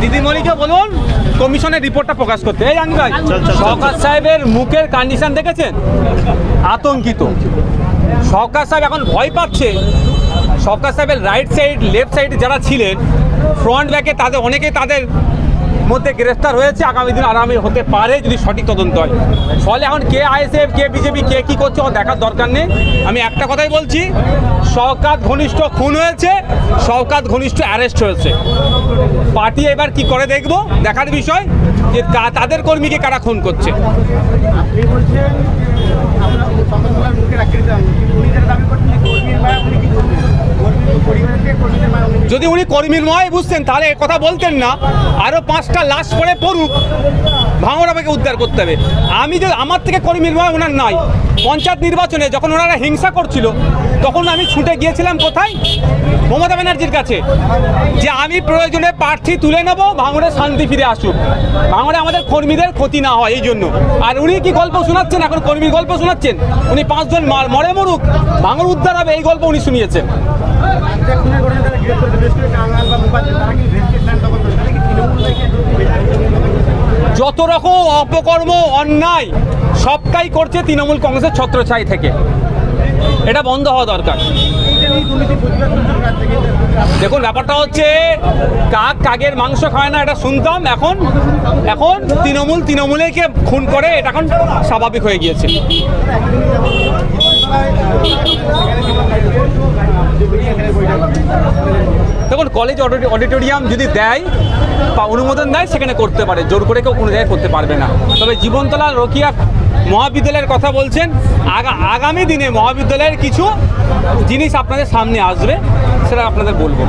দিদিমণিকে বলুন কমিশনের রিপোর্টটা প্রকাশ করতে। এই আমি ভাই সরকার সাহেবের মুখের কন্ডিশন দেখেছেন? আতঙ্কিত। সরকার সাহেব এখন ভয় পাচ্ছে। সরকার সাহেবের রাইট সাইড লেফট সাইড যারা ছিলেন ফ্রন্ট ব্যাকে তাদের অনেকে তাদের মধ্যে গ্রেফতার হয়েছে, আগামী দিন আরামে হতে পারে যদি সঠিক তদন্ত হয়। ফলে এখন কে আইএসএফ, কে বিজেপি, কে কী করছে দেখার দরকার নেই। আমি একটা কথাই বলছি, শওকাত ঘনিষ্ঠ খুন হয়েছে, শওকাত ঘনিষ্ঠ অ্যারেস্ট হয়েছে। পার্টি এবার কি করে দেখব? দেখার বিষয় যে তাদের কর্মীকে কারা খুন করছে আপনি বলছেন আমরা সকালবেলার মুখে রাখতে দিতাম কিন্তু উনি যারা দাবি করছেন যে কর্মীর মায়া উনি কি করবেন কর্মীর পরিবারকে কর্মীদের মায়া উনি যদি উনি কর্মীর নয় বুঝতেন তাহলে কথা বলতেন না। আরও পাঁচটা লাশ পরে পড়ুক ভাঙড়াবাকে উদ্ধার করতে হবে। আমি যে আমার থেকে কর্মীর নয় ওনার নাই। পঞ্চায়েত নির্বাচনে যখন ওনারা হিংসা করছিল, তখন আমি ছুটে গিয়েছিলাম কোথায়? মমতা ব্যানার্জির কাছে। যে আমি প্রয়োজনে প্রার্থী তুলে নেব, ভাঙড়ে শান্তি ফিরে আসুক। ভাঙড়ে আমাদের কর্মীদের ক্ষতি না হয়, এই জন্য। আর উনি কি গল্প শোনাচ্ছেন? এখন কর্মীর গল্প শোনাচ্ছেন? উনি পাঁচজন মার- মরে মরুক, ভাঙড় উদ্ধার হবে, এই গল্প উনি শুনিয়েছেন। যত রকম অপকর্ম, অন্যায়, সবটাই করছে তৃণমূল কংগ্রেসের ছত্রছাই থেকে। এটা বন্ধ হওয়া দরকার। দেখুন, ব্যাপারটা হচ্ছে, কাক কাকের মাংস খায় না, এটা শুনতাম, এখন এখন তৃণমূল তৃণমূলেকে খুন করে, এটা এখন স্বাভাবিক হয়ে গিয়েছে। দেখুন কলেজ অডি- অডিটোরিয়াম যদি দেয় বা অনুমোদন দেয়, সেখানে করতে পারে। জোর করে কেউ কোনো জায়গায় করতে পারবে না। তবে জীবনতলা রকিয়া মহাবিদ্যালয়ের কথা বলছেন। আগা আগামী দিনে মহাবিদ্যালয়ের কিছু জিনিস আপনাদের সামনে আসবে, সেটা আপনাদের বলব।